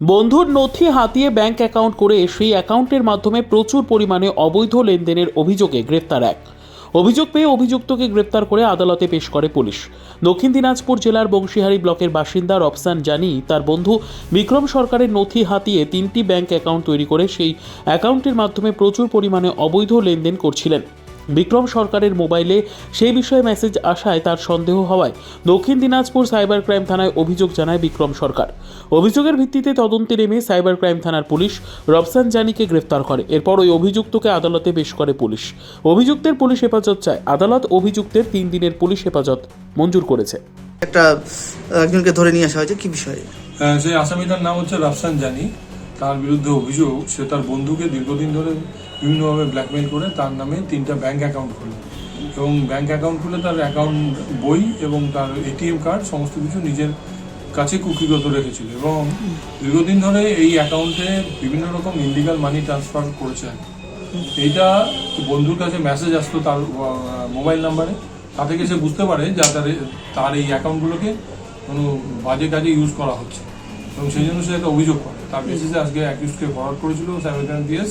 বন্ধুর নথি হাতিয়ে ব্যাংক অ্যাকাউন্ট করে সেই অ্যাকাউন্টের মাধ্যমে প্রচুর পরিমাণে অবৈধ লেনদেনের অভিযোগে গ্রেপ্তার এক। অভিযোগ পেয়ে অভিযুক্তকে গ্রেপ্তার করে আদালতে পেশ করে পুলিশ। দক্ষিণ দিনাজপুর জেলার বংশীহারি ব্লকের বাসিন্দা রফসান জানি, তার বন্ধু বিক্রম সরকারের নথি হাতিয়ে তিনটি ব্যাংক অ্যাকাউন্ট তৈরি করে সেই অ্যাকাউন্টের মাধ্যমে প্রচুর পরিমাণে অবৈধ লেনদেন করছিলেন। বিক্রম সরকারের মোবাইলে সেই বিষয়ে মেসেজ আসায় তার সন্দেহ হওয়ায় দক্ষিণ দিনাজপুর সাইবার ক্রাইম থানায় অভিযোগ জানায় বিক্রম সরকার। অভিযোগের ভিত্তিতে তদন্তে নেমে সাইবার ক্রাইম থানার পুলিশ রবসান জানিকে গ্রেফতার করে। এরপর ওই অভিযুক্তকে আদালতে পেশ করে পুলিশ। অভিযুক্তের পুলিশ হেফাজত চায়। আদালত অভিযুক্তের তিন দিনের পুলিশ হেফাজত মঞ্জুর করেছে। একটা একজনকে ধরে নিয়ে আসা হয়েছে কি বিষয়ে? হ্যাঁ, সেই আসামিটার নাম হচ্ছে রাফসান জানি। তার বিরুদ্ধে অভিযোগ, সে তার বন্ধুকে দীর্ঘদিন ধরে বিভিন্নভাবে ব্ল্যাকমেল করে তার নামে তিনটা ব্যাংক অ্যাকাউন্ট খুলে। এবং ব্যাংক অ্যাকাউন্ট খুলে তার অ্যাকাউন্ট বই এবং তার এটিএম কার্ড সমস্ত কিছু নিজের কাছে কুকিগত রেখেছিল। এবং দীর্ঘদিন ধরে এই অ্যাকাউন্টে বিভিন্ন রকম ইলিগাল মানি ট্রান্সফার করেছে। এইটা বন্ধুর কাছে মেসেজ আসতো তার মোবাইল নাম্বারে তা থেকে সে বুঝতে পারে যে তার এই অ্যাকাউন্টগুলোকে কোনো বাজে কাজে ইউজ করা হচ্ছে। এবং সেই জন্য সে একটা অভিযোগ করে। তার বেসিসে আজকে অ্যাকিউজকে ফরওয়ার্ড করেছিল সাইবার পিএস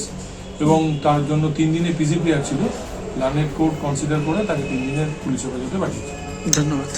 এবং তার জন্য তিন দিনে পিজি প্লেয়ার ছিল। লার্নেট কোর্ট কনসিডার করে তাকে তিন দিনের পুলিশ হেফাজতে পাঠিয়েছে। ধন্যবাদ।